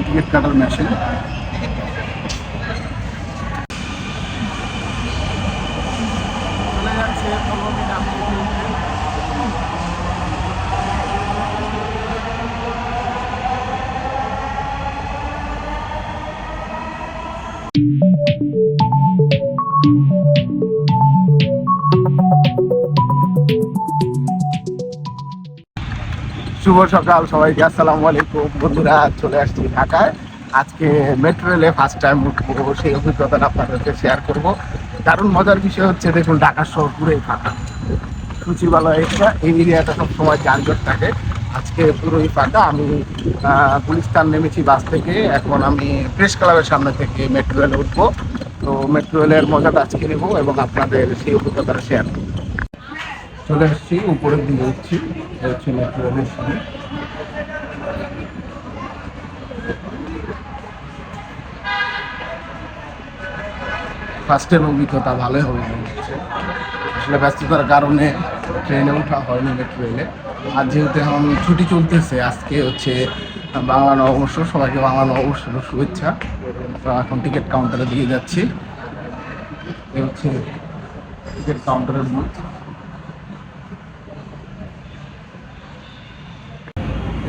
Ticket কাটার machine শুভ সকাল সবাইকে, আসসালামু আলাইকুম। বন্ধুরা, চলে আসছি ঢাকায়। আজকে মেট্রো রেলে ফার্স্ট টাইম উঠবো, সেই অভিজ্ঞতাটা আপনাদেরকে শেয়ার করব। দারুণ মজার বিষয় হচ্ছে, দেখুন ঢাকা শহর পুরোই ফাঁকা। সচিবালয় এটা এই এরিয়াটা সবসময় যানজট থাকে। আজকে পুরোই ফাঁকা। আমি পুলিশ গুলিস্তান নেমেছি বাস থেকে। এখন আমি প্রেস ক্লাবের সামনে থেকে মেট্রো রেলে উঠবো। তো মেট্রো রেলের মজাটা আজকে নেব এবং আপনাদের সেই অভিজ্ঞতাটা শেয়ার করব। চলে আসছি, উপরের দিকে উঠছি হচ্ছে মেট্রো রেলের সামনে ফার্স্টের অভিজ্ঞতা ভালোই হবে মনে হচ্ছে। আসলে ব্যস্ততার কারণে ট্রেনে ওঠা হয়নি মেট্রো রেলে। আর যেহেতু এখন ছুটি চলতেছে, আজকে হচ্ছে বাংলা নববর্ষ, সবাইকে বাংলা নববর্ষের শুভেচ্ছা। তো এখন টিকিট কাউন্টারে দিয়ে যাচ্ছি। হচ্ছে টিকিট কাউন্টারের বুথ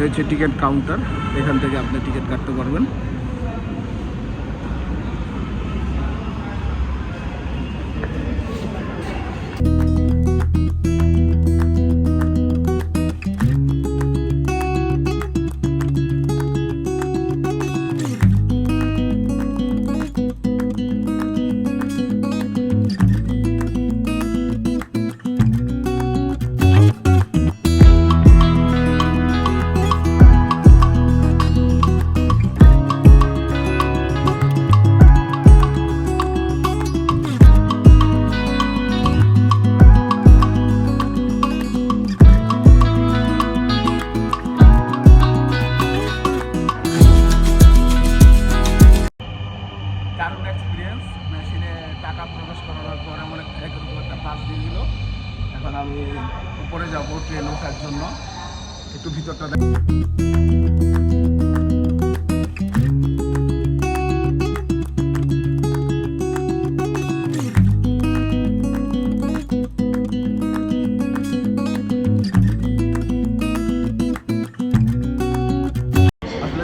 হচ্ছে টিকিট কাউন্টার। এখান থেকে আপনি টিকিট কাটতে পারবেন। উপরে যাব ট্রেন ওঠার জন্য। একটু ভিতরটা দেখ।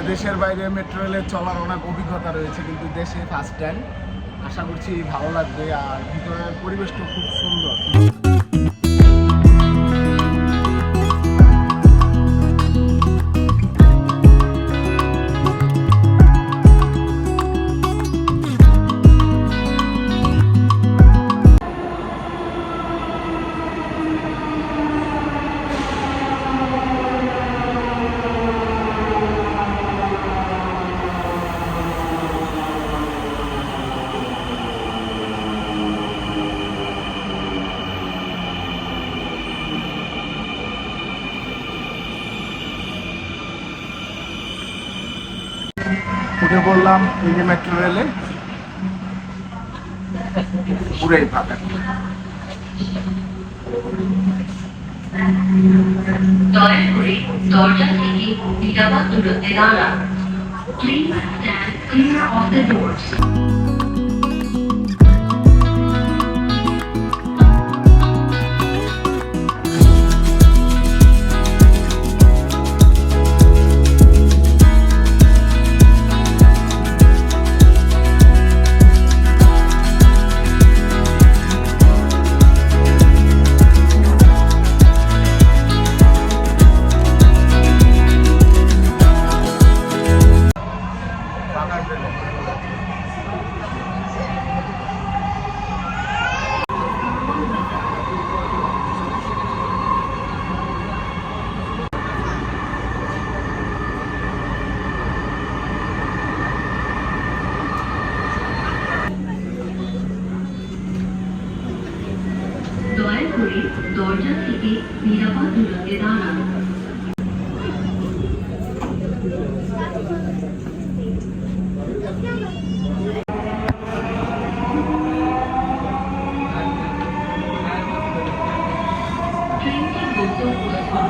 দেশের বাইরে মেট্রো রেলে চলার অনেক অভিজ্ঞতা রয়েছে, কিন্তু দেশে ফার্স্ট টাইম আশা করছি ভালো লাগবে, আর ভিতরের পরিবেশটা খুব সুন্দর। উঠে পড়লাম এই যে মেট্রো রেলে পুরাই ফাঁকা দূরত্বে ক্লিয়ার অফ দ্য দয়া করে দরজা থেকে নিরাপদ দূরত্বে দাঁড়ান। ট্রেনটি গন্তব্যস্থল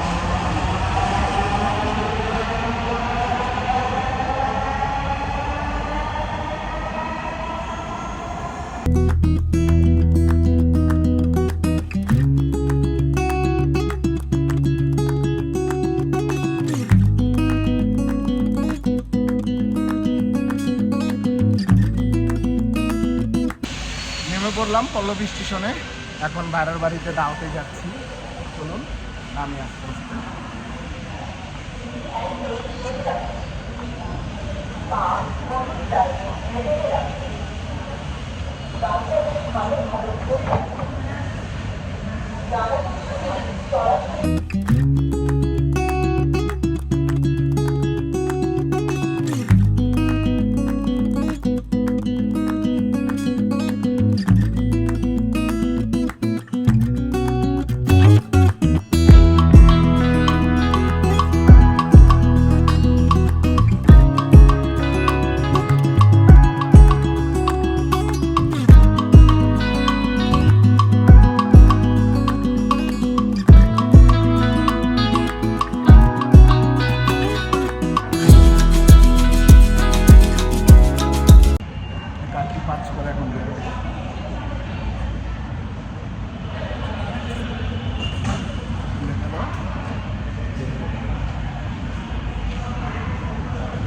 পল্লবী স্টেশনে। এখন ভাড়ার বাড়িতে দাওতে যাচ্ছি। চলুন আসতে আসতে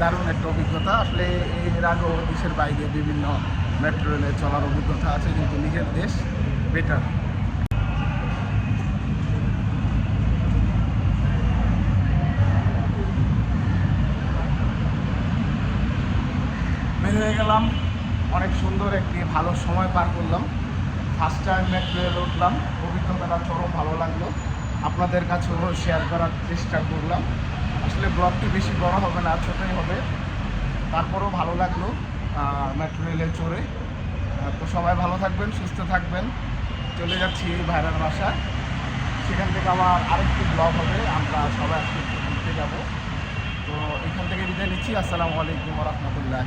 দারুণ একটা অভিজ্ঞতা। আসলে এর আগেও দেশের বাইরে বিভিন্ন মেট্রো রেলে চলার অভিজ্ঞতা আছে, কিন্তু নিজের দেশ বেটার বের গেলাম। অনেক সুন্দর একটি ভালো সময় পার করলাম। ফার্স্ট টাইম মেট্রো রেল উঠলাম। অভিজ্ঞতাটা চরম ভালো লাগল। আপনাদের কাছেও শেয়ার করার চেষ্টা করলাম। আসলে ব্লগটি বেশি বড় হবে না, ছোটোই হবে। তারপরেও ভালো লাগল মেট্রো রেলে চড়ে। তো সবাই ভালো থাকবেন, সুস্থ থাকবেন। চলে যাচ্ছি ভাইরাল বাসা। সেখান থেকে আমার আরেকটি ব্লগ হবে, আমরা সবাই ঘুরতে যাব। তো এখান থেকে বিদায় নিচ্ছি। আসসালামু আলাইকুম রহমতুল্লাহ